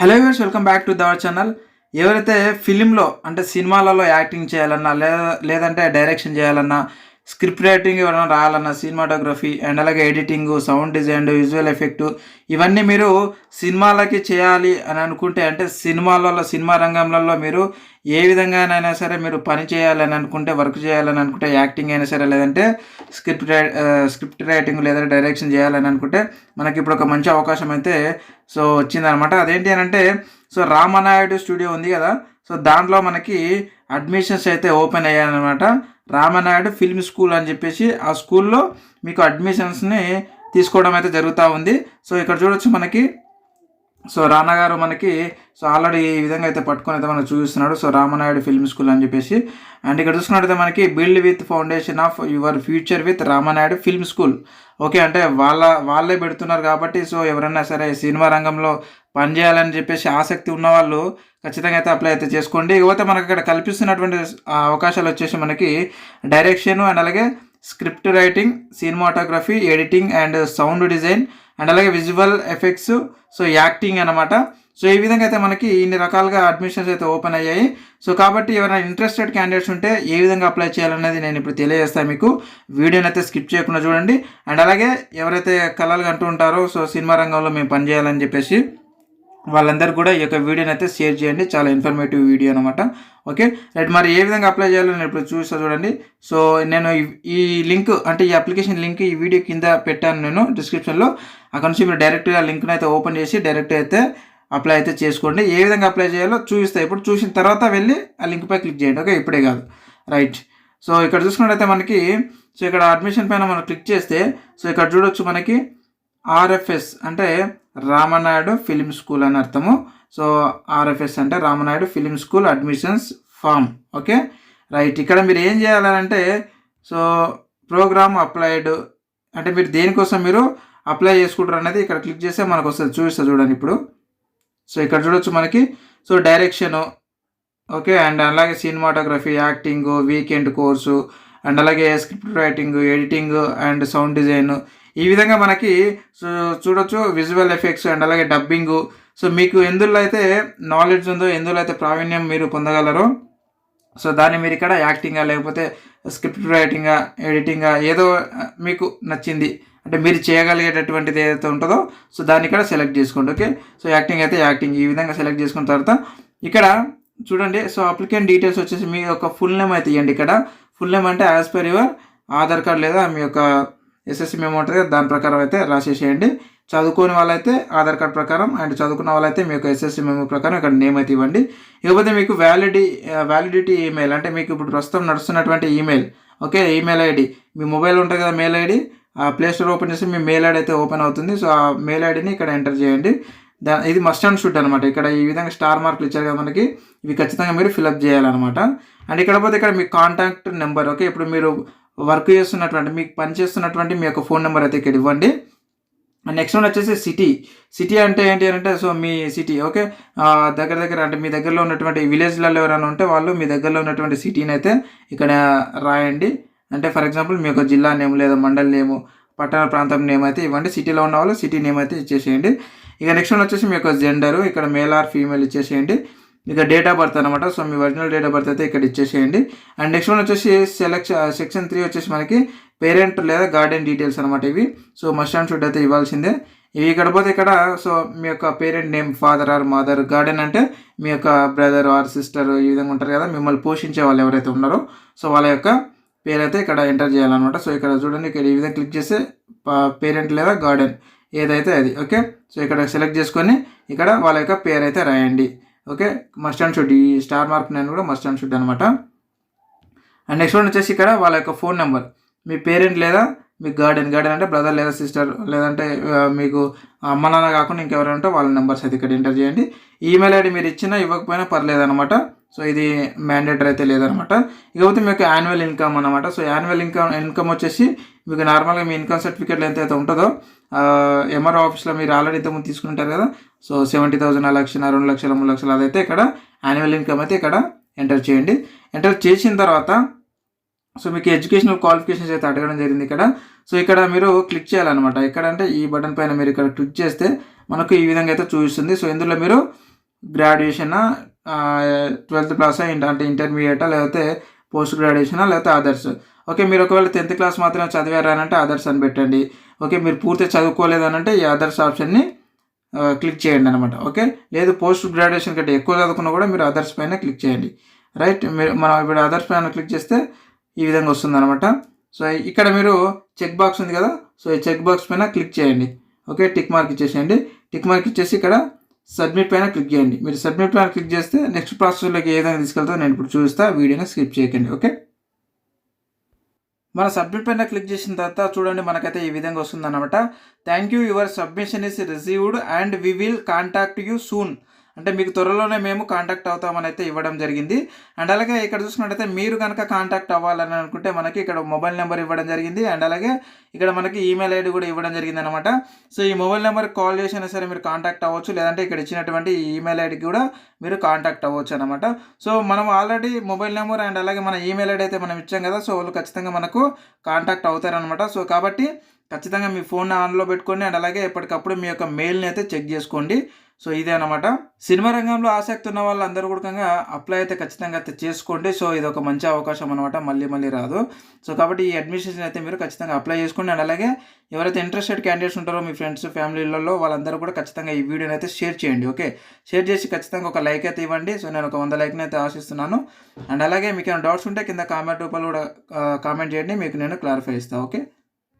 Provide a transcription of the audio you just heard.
Hello viewers welcome back to దవర్ channel. ఎవరైతే ఫిలింలో అంటే సినిమాలలో యాక్టింగ్ చేయాలన్నా లేదా లేదంటే డైరెక్షన్ చేయాలన్నా స్క్రిప్ట్ రైటింగ్ ఇవ్వడం రాయాలన్నా సినిమాటోగ్రఫీ అండ్ అలాగే editing sound design visual effect ఇవన్నీ మీరు సినిమాలకి చేయాలి అని అనుకుంటే అంటే సినిమాలలో సినిమా రంగంలో మీరు ఏ విధంగానైనా సరే మీరు పని చేయాలని అనుకుంటే వర్క్ చేయాలని అనుకుంటే యాక్టింగ్ అయినా సరే లేదంటే స్క్రిప్ట్ రై స్క్రిప్ట్ రైటింగ్ లేదా డైరెక్షన్ చేయాలని అనుకుంటే మనకి ఇప్పుడు ఒక మంచి అవకాశం అయితే సో వచ్చిందనమాట. అదేంటి అని అంటే సో రామనాయుడు స్టూడియో ఉంది కదా సో దాంట్లో మనకి అడ్మిషన్స్ అయితే ఓపెన్ అయ్యాయన్నమాట రామనాయుడు ఫిల్మ్ స్కూల్ అని చెప్పేసి ఆ స్కూల్లో మీకు అడ్మిషన్స్ని తీసుకోవడం అయితే జరుగుతూ ఉంది. సో ఇక్కడ చూడొచ్చు మనకి సో రానాగారు మనకి సో ఆల్రెడీ ఈ విధంగా అయితే పట్టుకొని అయితే మనకు చూపిస్తున్నాడు. సో రామనాయుడు ఫిల్మ్ స్కూల్ అని చెప్పేసి. అండ్ ఇక్కడ చూసుకున్నట్టయితే మనకి build with foundation of your future with Ramanaidu film school. Okay అంటే వాళ్ళ వాళ్ళే పెడుతున్నారు కాబట్టి సో ఎవరైనా సరే సినిమా రంగంలో పనిచేయాలని చెప్పేసి ఆసక్తి ఉన్నవాళ్ళు ఖచ్చితంగా అయితే అప్లై అయితే చేసుకోండి. ఇకపోతే మనకి ఇక్కడ కల్పిస్తున్నటువంటి అవకాశాలు వచ్చేసి మనకి డైరెక్షన్ అండ్ అలాగే script writing cinematography editing and sound design and అలాగే విజువల్ ఎఫెక్ట్స్ సో యాక్టింగ్ అనమాట సో ఈ విధంగా అయితే మనకి ఇన్ని రకాలుగా అడ్మిషన్స్ అయితే ఓపెన్ అయ్యాయి. సో కాబట్టి ఎవరైనా ఇంట్రెస్టెడ్ క్యాండిడేట్స్ ఉంటే ఏ విధంగా అప్లై చేయాలనేది నేను ఇప్పుడు తెలియజేస్తాను మీకు. వీడియోని అయితే స్కిప్ చేయకుండా చూడండి. అండ్ అలాగే ఎవరైతే కళలు అంటూ ఉంటారో సో సినిమా రంగంలో మేము పనిచేయాలని చెప్పేసి వాళ్ళందరూ కూడా ఈ యొక్క వీడియోని అయితే షేర్ చేయండి. చాలా ఇన్ఫర్మేటివ్ వీడియో అనమాట ఓకే రైట్ మరి ఏ విధంగా అప్లై చేయాలో నేను ఇప్పుడు చూస్తా చూడండి. సో నేను ఈ- లింక్ అంటే ఈ అప్లికేషన్ లింక్ ఈ వీడియో కింద పెట్టాను నేను డిస్క్రిప్షన్లో అక్కడ నుంచి మీరు డైరెక్ట్గా లింక్ను అయితే ఓపెన్ చేసి డైరెక్ట్ అయితే అప్లై అయితే చేసుకోండి. ఏ విధంగా అప్లై చేయాలో చూపిస్తాయి ఇప్పుడు చూసిన తర్వాత వెళ్ళి ఆ లింక్పై క్లిక్ చేయండి. ఓకే ఇప్పుడే కాదు. రైట్ సో ఇక్కడ చూసుకున్నట్టయితే మనకి సో ఇక్కడ అడ్మిషన్ పైన మనం క్లిక్ చేస్తే సో ఇక్కడ చూడొచ్చు మనకి ఆర్ఎఫ్ఎస్ అంటే రామనాయుడు ఫిలిం స్కూల్ అని అర్థము. సో ఆర్ఎఫ్ఎస్ అంటే Ramanaidu film school admissions form. Okay? Right. ఇక్కడ మీరు ఏం చేయాలంటే సో ప్రోగ్రామ్ అప్లైడ్ అంటే మీరు దేనికోసం మీరు అప్లై చేసుకుంటారు అనేది ఇక్కడ క్లిక్ చేస్తే మనకు వస్తుంది. చూపిస్తా చూడండి ఇప్పుడు. సో ఇక్కడ చూడొచ్చు మనకి. So direction. ఓకే? అండ్ అలాగే cinematography acting weekend course and అలాగే script writing editing and sound design ఈ విధంగా మనకి సో చూడొచ్చు విజువల్ ఎఫెక్ట్స్ అండ్ అలాగే డబ్బింగు. సో మీకు ఎందులో అయితే నాలెడ్జ్ ఉందో ఎందులో అయితే ప్రావీణ్యం మీరు పొందగలరో సో దాన్ని మీరు ఇక్కడ యాక్టింగా లేకపోతే స్క్రిప్ట్ రైటింగా ఎడిటింగా ఏదో మీకు నచ్చింది. అంటే మీరు చేయగలిగేటటువంటిది ఏదైతే ఉంటుందో సో దాన్ని ఇక్కడ సెలెక్ట్ చేసుకోండి ఓకే? సో యాక్టింగ్ అయితే యాక్టింగ్ ఈ విధంగా సెలెక్ట్ చేసుకున్న తర్వాత ఇక్కడ చూడండి సో అప్లికెంట్ డీటెయిల్స్ వచ్చేసి మీ యొక్క ఫుల్ నేమ్ అయితే ఇవ్వండి ఇక్కడ. ఫుల్ నేమ్ అంటే as per your Aadhaar card లేదా మీ యొక్క ఎస్ఎస్సి మేము ఉంటుంది కదా దాని ప్రకారం అయితే రాసేసేయండి. చదువుకోని వాళ్ళైతే ఆధార్ కార్డ్ ప్రకారం అండ్ చదువుకున్న వాళ్ళైతే మీకు ఎస్ఎస్సి మెమో ప్రకారం ఇక్కడ నేమ్ అయితే ఇవ్వండి. ఇకపోతే మీకు వ్యాలిడి వ్యాలిడిటీ ఈమెయిల్ అంటే మీకు ఇప్పుడు ప్రస్తుతం నడుస్తున్నటువంటి ఈమెయిల్ ఓకే ఈమెయిల్ ఐడి మీ మొబైల్ ఉంటుంది కదా మెయిల్ ఐడి ఆ ప్లే స్టోర్ ఓపెన్ చేసి మీ మెయిల్ ఐడి అయితే ఓపెన్ అవుతుంది. సో ఆ మెయిల్ ఐడిని ఇక్కడ ఎంటర్ చేయండి. దా ఇది మస్ట్ అండ్ షుడ్ అనమాట ఇక్కడ ఈ విధంగా స్టార్ మార్కులు ఇచ్చారు కదా మనకి ఇవి ఖచ్చితంగా మీరు ఫిల్అప్ చేయాలన్నమాట. అండ్ ఇక్కడ పోతే ఇక్కడ మీ కాంటాక్ట్ నెంబర్ ఓకే ఇప్పుడు మీరు వర్క్ చేస్తున్నటువంటి మీకు పని చేస్తున్నటువంటి మీ యొక్క ఫోన్ నెంబర్ అయితే ఇక్కడ ఇవ్వండి. నెక్స్ట్ వన్ వచ్చేసి సిటీ సిటీ అంటే ఏంటి అని అంటే సో మీ సిటీ ఓకే దగ్గర దగ్గర అంటే మీ దగ్గరలో ఉన్నటువంటి విలేజ్లలో ఎవరైనా ఉంటే వాళ్ళు మీ దగ్గరలో ఉన్నటువంటి సిటీని అయితే ఇక్కడ రాయండి. అంటే ఫర్ ఎగ్జాంపుల్ మీ యొక్క జిల్లా నేమ్ లేదా మండల్ నేము పట్టణ ప్రాంతం నేమ్ అయితే ఇవ్వండి. సిటీలో ఉన్న వాళ్ళు సిటీ నేమ్ అయితే ఇచ్చేసేయండి. ఇక నెక్స్ట్ వన్ వచ్చేసి మీ యొక్క జెండరు ఇక్కడ మేల్ ఆర్ ఫీమేల్ ఇచ్చేసేయండి. ఇక డేట్ ఆఫ్ బర్త్ అనమాట సో మీ ఒరిజినల్ డేట్ ఆఫ్ బర్త్ అయితే ఇక్కడ ఇచ్చేసేయండి. అండ్ నెక్స్ట్ వన్ వచ్చేసి సెలెక్షన్ సెక్షన్ త్రీ వచ్చేసి మనకి పేరెంట్ లేదా గార్డెన్ డీటెయిల్స్ అనమాట ఇవి. సో మస్ట్ అండ్ షుడ్ అయితే ఇవ్వాల్సిందే. ఇవి ఇక్కడ పోతే ఇక్కడ సో మీ యొక్క parent name father or mother guardian అంటే మీ యొక్క బ్రదర్ ఆర్ సిస్టర్ ఈ విధంగా ఉంటారు కదా మిమ్మల్ని పోషించే వాళ్ళు ఎవరైతే ఉన్నారో సో వాళ్ళ యొక్క పేరు అయితే ఇక్కడ ఎంటర్ చేయాలన్నమాట. సో ఇక్కడ చూడండి ఇక్కడ ఈ విధంగా క్లిక్ చేస్తే పేరెంట్ లేదా గార్డెన్ ఏదైతే అది ఓకే సో ఇక్కడ సెలెక్ట్ చేసుకొని ఇక్కడ వాళ్ళ యొక్క పేరు అయితే రాయండి. ఓకే? Must and should. ఈ స్టార్ మార్క్ నేను కూడా మస్ట్ అండ్ షుడ్ అనమాట అండ్ నెక్స్ట్ వన్ వచ్చేసి ఇక్కడ వాళ్ళ యొక్క ఫోన్ నెంబర్. మీ పేరెంట్ లేదా? మీ గార్డెన్. గార్డెన్ అంటే బ్రదర్ లేదా సిస్టర్? లేదంటే మీకు అమ్మ నాన్న కాకుండా ఇంకెవరైనా ఉంటే వాళ్ళ నెంబర్స్ అయితే ఇక్కడ ఎంటర్ చేయండి. ఈమెయిల్ ఐడి మీరు ఇచ్చినా ఇవ్వకపోయినా పర్లేదు అనమాట సో ఇది మ్యాండేటరీ అయితే లేదనమాట ఇకపోతే మీకు యాన్యువల్ ఇన్కమ్ అనమాట సో యాన్యువల్ ఇన్కమ్ ఇన్కమ్ వచ్చేసి మీకు నార్మల్గా మీ ఇన్కమ్ సర్టిఫికేట్ ఎంతైతే అయితే ఉంటుందో ఎంఆర్ఓ ఆఫీస్లో మీరు ఆల్రెడీ ఇంతకుముందు తీసుకుంటారు కదా సో సెవెంటీ థౌసండ్ లక్ష రెండు లక్షల మూడు లక్షలు అదైతే ఇక్కడ యాన్యువల్ ఇన్కమ్ అయితే ఇక్కడ ఎంటర్ చేయండి. ఎంటర్ చేసిన తర్వాత సో మీకు ఎడ్యుకేషనల్ క్వాలిఫికేషన్స్ అయితే అడగడం జరిగింది ఇక్కడ. సో ఇక్కడ మీరు క్లిక్ చేయాలన్నమాట. ఎక్కడ అంటే ఈ బటన్ పైన మీరు ఇక్కడ క్లిక్ చేస్తే మనకు ఈ విధంగా అయితే చూపిస్తుంది. సో ఇందులో మీరు గ్రాడ్యుయేషనా ట్వెల్త్ క్లాస్ అంటే ఇంటర్మీడియటా లేకపోతే పోస్ట్ గ్రాడ్యుయేషనా లేకపోతే అదర్స్ ఓకే మీరు ఒకవేళ టెన్త్ క్లాస్ మాత్రమే చదివారనంటే అదర్స్ అని పెట్టండి. ఓకే మీరు పూర్తి చదువుకోలేదనంటే ఈ అదర్స్ ఆప్షన్ని క్లిక్ చేయండి అనమాట ఓకే లేదు పోస్ట్ గ్రాడ్యుయేషన్ కంటే ఎక్కువ చదువుకున్నా కూడా మీరు అదర్స్ పైన క్లిక్ చేయండి. రైట్ మీరు మనం ఇప్పుడు అదర్స్ పైన క్లిక్ చేస్తే ఈ విధంగా వస్తుంది అనమాట సో ఇక్కడ మీరు చెక్ బాక్స్ ఉంది కదా సో ఈ చెక్ బాక్స్ పైన క్లిక్ చేయండి. ఓకే టిక్ మార్క్ ఇచ్చేసేయండి. టిక్ మార్క్ ఇచ్చేసి ఇక్కడ సబ్మిట్ పైన క్లిక్ చేయండి. మీరు సబ్మిట్ పైన క్లిక్ చేస్తే నెక్స్ట్ ప్రాసెస్లోకి ఏ విధంగా తీసుకెళ్తారో నేను ఇప్పుడు చూపిస్తా వీడియోని స్కిప్ చేయకండి. ఓకే? మన సబ్మిట్ పైన క్లిక్ చేసిన తర్వాత చూడండి మనకైతే ఈ విధంగా వస్తుంది అనమాట thank you your submission is received and we will contact you soon అంటే మీకు త్వరలోనే మేము కాంటాక్ట్ అవుతామని అయితే ఇవ్వడం జరిగింది. అండ్ అలాగే ఇక్కడ చూసుకున్నట్టయితే మీరు కనుక కాంటాక్ట్ అవ్వాలని అనుకుంటే మనకి ఇక్కడ మొబైల్ నెంబర్ ఇవ్వడం జరిగింది. అండ్ అలాగే ఇక్కడ మనకి ఈమెయిల్ ఐడి కూడా ఇవ్వడం జరిగింది అనమాట సో ఈ మొబైల్ నెంబర్కి కాల్ చేసినా సరే మీరు కాంటాక్ట్ అవ్వచ్చు. లేదంటే ఇక్కడ ఇచ్చినటువంటి ఈమెయిల్ ఐడికి కూడా మీరు కాంటాక్ట్ అవ్వచ్చు అనమాట. సో మనం ఆల్రెడీ మొబైల్ నెంబర్ అండ్ అలాగే మన ఈమెయిల్ ఐడి అయితే మనం ఇచ్చాం కదా. సో వాళ్ళు ఖచ్చితంగా మనకు కాంటాక్ట్ అవుతారనమాట. సో కాబట్టి ఖచ్చితంగా మీ ఫోన్ ఆన్లో పెట్టుకోండి. అండ్ అలాగే ఎప్పటికప్పుడు మీ యొక్క మెయిల్ని అయితే చెక్ చేసుకోండి. సో ఇదే అనమాట సినిమా రంగంలో ఆసక్తి ఉన్న వాళ్ళందరూ కూడా అప్లై అయితే ఖచ్చితంగా అయితే చేసుకోండి. సో ఇది ఒక మంచి అవకాశం అనమాట మళ్ళీ మళ్ళీ రాదు. సో కాబట్టి ఈ అడ్మిషన్ అయితే మీరు ఖచ్చితంగా అప్లై చేసుకోండి. అండ్ అలాగే ఎవరైతే ఇంట్రెస్టెడ్ క్యాండిడేట్స్ ఉంటారో మీ ఫ్రెండ్స్ ఫ్యామిలీలలో వాళ్ళందరూ కూడా ఖచ్చితంగా ఈ వీడియోని అయితే షేర్ చేయండి. ఓకే? షేర్ చేసి ఖచ్చితంగా ఒక లైక్ అయితే ఇవ్వండి. సో నేను ఒక వంద లైక్ని అయితే ఆశిస్తున్నాను. అండ్ అలాగే మీకు ఏమైనా డౌట్స్ ఉంటే కింద కామెంట్ రూపంలో కూడా కామెంట్ చేయండి. మీకు నేను క్లారిఫై ఇస్తాను ఓకే?